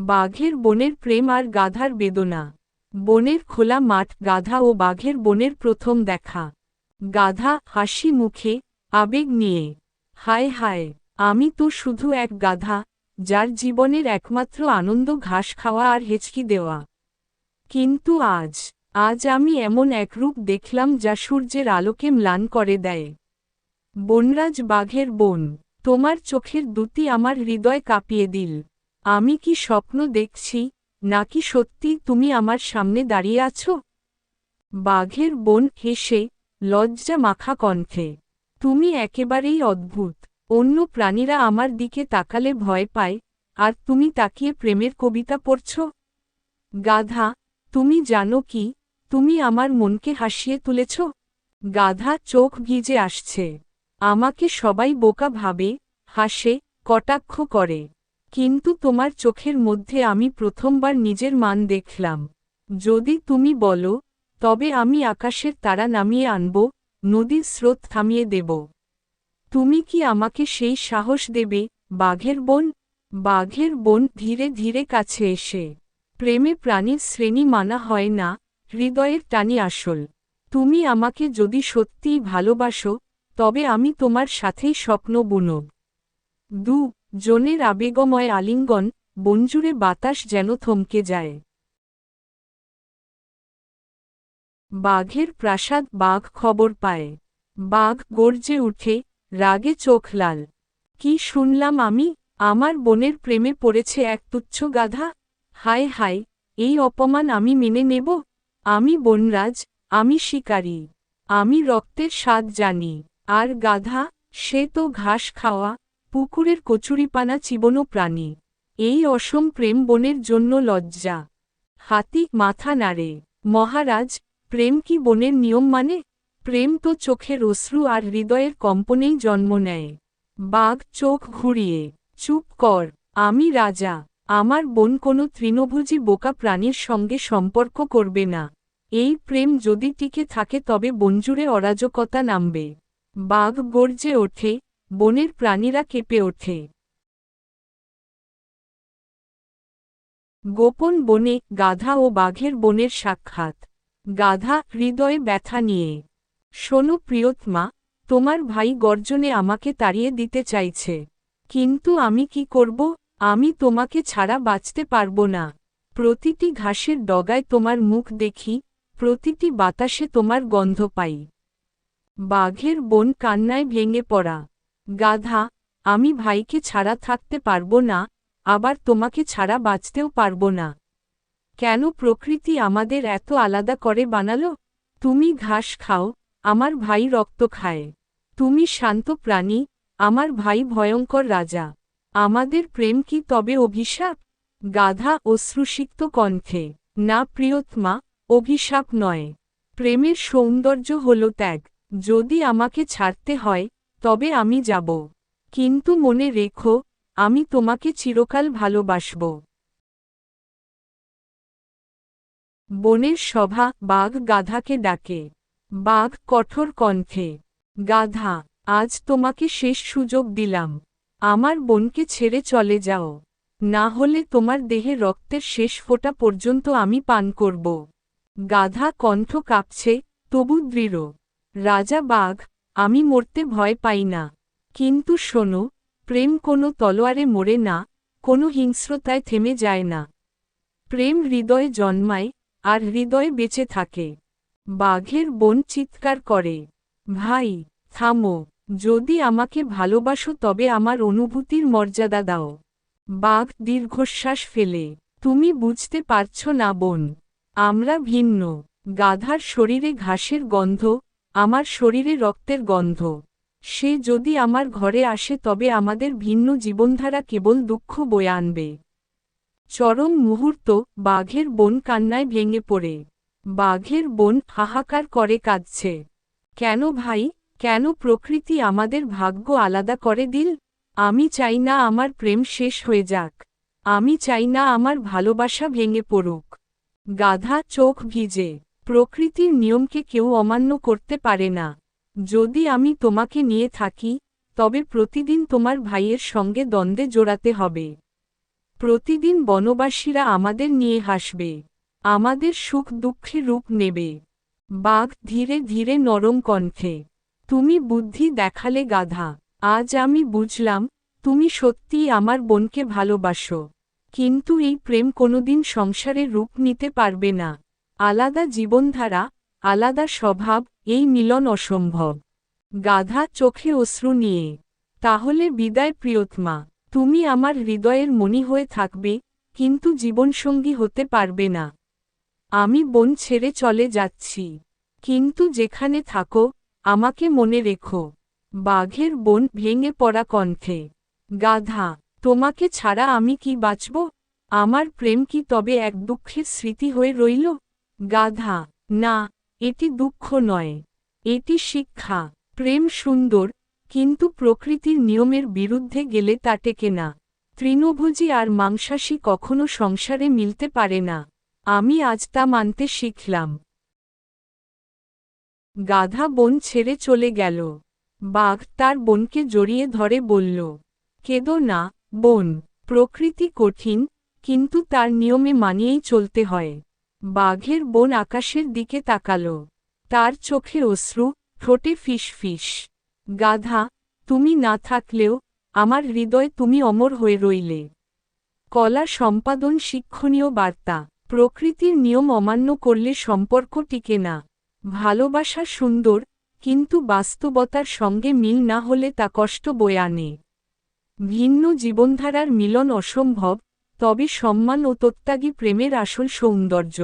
বাঘের বনের প্রেম আর গাধার বেদনা। বনের খোলা মাঠ, গাধা ও বাঘের বনের প্রথম দেখা। গাধা, হাসি মুখে, আবেগ নিয়ে। হায় হায়, আমি তো শুধু এক গাধা, যার জীবনের একমাত্র আনন্দ ঘাস খাওয়া আর হেঁচকি দেওয়া। কিন্তু আজ আজ আমি এমন এক রূপ দেখলাম যা সূর্যের আলোকে ম্লান করে দেয়। বনরাজ বাঘের বোন, তোমার চোখের দুটি আমার হৃদয় কাঁপিয়ে দিল। আমি কি স্বপ্ন দেখছি, নাকি সত্যি তুমি আমার সামনে দাঁড়িয়ে আছো? বাঘের বোন হেসে, লজ্জা মাখা কণ্ঠে, তুমি একেবারেই অদ্ভুত। অন্য প্রাণীরা আমার দিকে তাকালে ভয় পায়, আর তুমি তাকিয়ে প্রেমের কবিতা পড়ছ? গাধা, তুমি জানো কি, তুমি আমার মনকে হাসিয়ে তুলেছ? গাধা চোখ ভিজে আসছে, আমাকে সবাই বোকা ভাবে, হাসে, কটাক্ষ করে। কিন্তু তোমার চোখের মধ্যে আমি প্রথমবার নিজের মান দেখলাম। যদি তুমি বলো, তবে আমি আকাশের তারা নামিয়ে আনব, নদীর স্রোত থামিয়ে দেব। তুমি কি আমাকে সেই সাহস দেবে, বাঘের বোন? বাঘের বোন ধীরে ধীরে কাছে এসে প্রেমে প্রাণীর শ্রেণি মানা হয় না, হৃদয়ের টানি আসল। তুমি আমাকে যদি সত্যিই ভালোবাসো, তবে আমি তোমার সাথেই স্বপ্ন বুনব। দু জনের আবেগময় আলিঙ্গন বঞ্জুরে বাতাস যেন থমকে যায়। বাঘের প্রাসাদ বাঘ খবর পায়। বাঘ গর্জে উঠে, রাগে চোখ লাল। কি শুনলাম আমি? আমার বোনের প্রেমে পড়েছে এক তুচ্ছ গাধা। হায় হায়, এই অপমান আমি মেনে নেব? আমি বনরাজ, আমি শিকারী। আমি রক্তের স্বাদ জানি। আর গাধা, সে তো ঘাস খাওয়া। পুকুরের কচুরিপানা চিবনো প্রাণী। এই অসম প্রেম বনের জন্য লজ্জা। হাতি মাথা নাড়ে। মহারাজ, প্রেম কি বনের নিয়ম মানে? প্রেম তো চোখের অশ্রু আর হৃদয়ের কম্পনেই জন্ম নেয়। বাঘ চোখ ঘুরিয়ে, চুপ কর, আমি রাজা। আমার বোন কোনো তৃণভোজী বোকা প্রাণীর সঙ্গে সম্পর্ক করবে না। এই প্রেম যদি টিকে থাকে তবে বঞ্জুরে অরাজকতা নামবে। বাঘ গর্জে ওঠে বনের প্রাণীরা কেঁপে ওঠে। গোপন বনে গাধা ও বাঘের বনের সাক্ষাৎ। গাধা হৃদয়ে ব্যথা নিয়ে। শোনো প্রিয়তমা, তোমার ভাই গর্জনে আমাকে তাড়িয়ে দিতে চাইছে। কিন্তু আমি কি করব? আমি তোমাকে ছাড়া বাঁচতে পারব না। প্রতিটি ঘাসের ডগায় তোমার মুখ দেখি, প্রতিটি বাতাসে তোমার গন্ধ পাই। বাঘের বন কান্নায় ভেঙে পড়া। গাধা, আমি ভাইকে ছাড়া থাকতে পারব না, আবার তোমাকে ছাড়া বাঁচতেও পারব না। কেন প্রকৃতি আমাদের এত আলাদা করে বানালো? তুমি ঘাস খাও, আমার ভাই রক্ত খায়। তুমি শান্ত প্রাণী, আমার ভাই ভয়ঙ্কর রাজা। আমাদের প্রেম কি তবে অভিশাপ? গাধা অশ্রুসিক্ত কণ্ঠে। না প্রিয়তমা, অভিশাপ নয়। প্রেমের সৌন্দর্য হল ত্যাগ। যদি আমাকে ছাড়তে হয় তবে আমি যাব। কিন্তু মনে রেখো, আমি তোমাকে চিরকাল ভালোবাসব। বনের সভা বাঘ গাধাকে ডাকে। বাঘ কঠোর কণ্ঠে, গাধা, আজ তোমাকে শেষ সুযোগ দিলাম। আমার বোনকে ছেড়ে চলে যাও। না হলে তোমার দেহে রক্তের শেষ ফোঁটা পর্যন্ত আমি পান করব। গাধা কণ্ঠ কাঁপছে, তবু দৃঢ়। রাজা বাঘ আমি মরতে ভয় পাই না। কিন্তু শোনো, প্রেম কোনো তলোয়ারে মরে না, কোনো হিংস্রতায় থেমে যায় না। প্রেম হৃদয়ে জন্মায়, আর হৃদয়ে বেঁচে থাকে। বাঘের বোন চিৎকার করে, ভাই, থামো, যদি আমাকে ভালোবাসো তবে আমার অনুভূতির মর্যাদা দাও বাঘ দীর্ঘশ্বাস ফেলে, তুমি বুঝতে পারছ না বোন, আমরা ভিন্ন। গাধার শরীরে ঘাসের গন্ধ আমার শরীরে রক্তের গন্ধ। সে যদি আমার ঘরে আসে তবে আমাদের ভিন্ন জীবনধারা কেবল দুঃখ বয়ে আনবে। চরম মুহূর্ত, বাঘের বোন কান্নায় ভেঙে পড়ে। বাঘের বোন হাহাকার করে কাঁদছে। কেন ভাই, কেন প্রকৃতি আমাদের ভাগ্য আলাদা করে দিল? আমি চাই না আমার প্রেম শেষ হয়ে যাক। আমি চাই না আমার ভালোবাসা ভেঙে পড়ুক। গাধা চোখ ভিজে। প্রকৃতির নিয়মকে কেউ অমান্য করতে পারে না। যদি আমি তোমাকে নিয়ে থাকি, তবে প্রতিদিন তোমার ভাইয়ের সঙ্গে দ্বন্দ্বে জোড়াতে হবে। প্রতিদিন বনবাসীরা আমাদের নিয়ে হাসবে। আমাদের সুখ দুঃখে রূপ নেবে। বাঘ ধীরে ধীরে নরম কণ্ঠে, তুমি বুদ্ধি দেখালে গাধা। আজ আমি বুঝলাম, তুমি সত্যিই আমার বোনকে ভালোবাসো। কিন্তু এই প্রেম কোনোদিন সংসারে রূপ নিতে পারবে না। আলাদা জীবনধারা, আলাদা স্বভাব, এই মিলন অসম্ভব। গাধা চোখে অশ্রু নিয়ে। তাহলে বিদায় প্রিয়তমা, তুমি আমার হৃদয়ের মনি হয়ে থাকবে, কিন্তু জীবনসঙ্গী হতে পারবে না। আমি বন ছেড়ে চলে যাচ্ছি। কিন্তু যেখানে থাকো, আমাকে মনে রেখো। বাঘের বন ভেঙে পড়া কণ্ঠে। গাধা, তোমাকে ছাড়া আমি কি বাঁচব? আমার প্রেম কি তবে এক দুঃখের স্মৃতি হয়ে রইল? গাধা। না, এটি দুঃখ নয়। এটি শিক্ষা। প্রেম সুন্দর, কিন্তু প্রকৃতির নিয়মের বিরুদ্ধে গেলে তা টেকে না। তৃণভোজী আর মাংসাশী কখনো সংসারে মিলতে পারে না। আমি আজ তা মানতে শিখলাম। গাধা বন ছেড়ে চলে গেল। বাঘ তার বোনকে জড়িয়ে ধরে বলল, কেদো না, বোন। প্রকৃতি কঠিন, কিন্তু তার নিয়মে মানিয়েই চলতে হয়। বাঘের বোন আকাশের দিকে তাকাল। তার চোখে অশ্রু, ঠোঁটে ফিস গাধা, তুমি না থাকলেও আমার হৃদয় তুমি অমর হয়ে রইলে। কলা সম্পাদন শিক্ষণীয় বার্তা। প্রকৃতির নিয়ম অমান্য করলে সম্পর্ক টিকে না। ভালোবাসা সুন্দর, কিন্তু বাস্তবতার সঙ্গে মিল না হলে তা কষ্ট বয়ে আনে। ভিন্ন জীবনধারার মিলন অসম্ভব তবে সম্মান ও তত্যাগী প্রেমের আসল সৌন্দর্য।